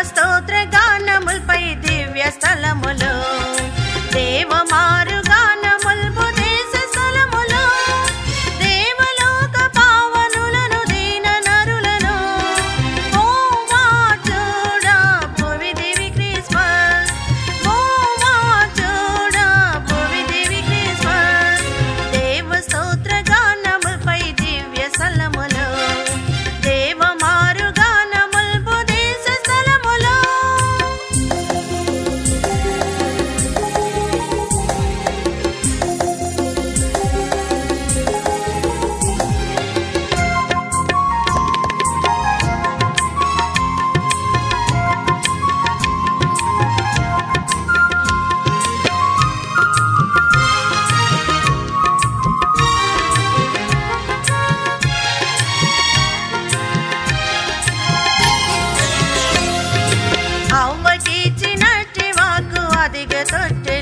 దేవస్తోత్ర గానములపై దివ్య స్థలములో ಮದಿಗೆ ತೊಟ್ಟೆ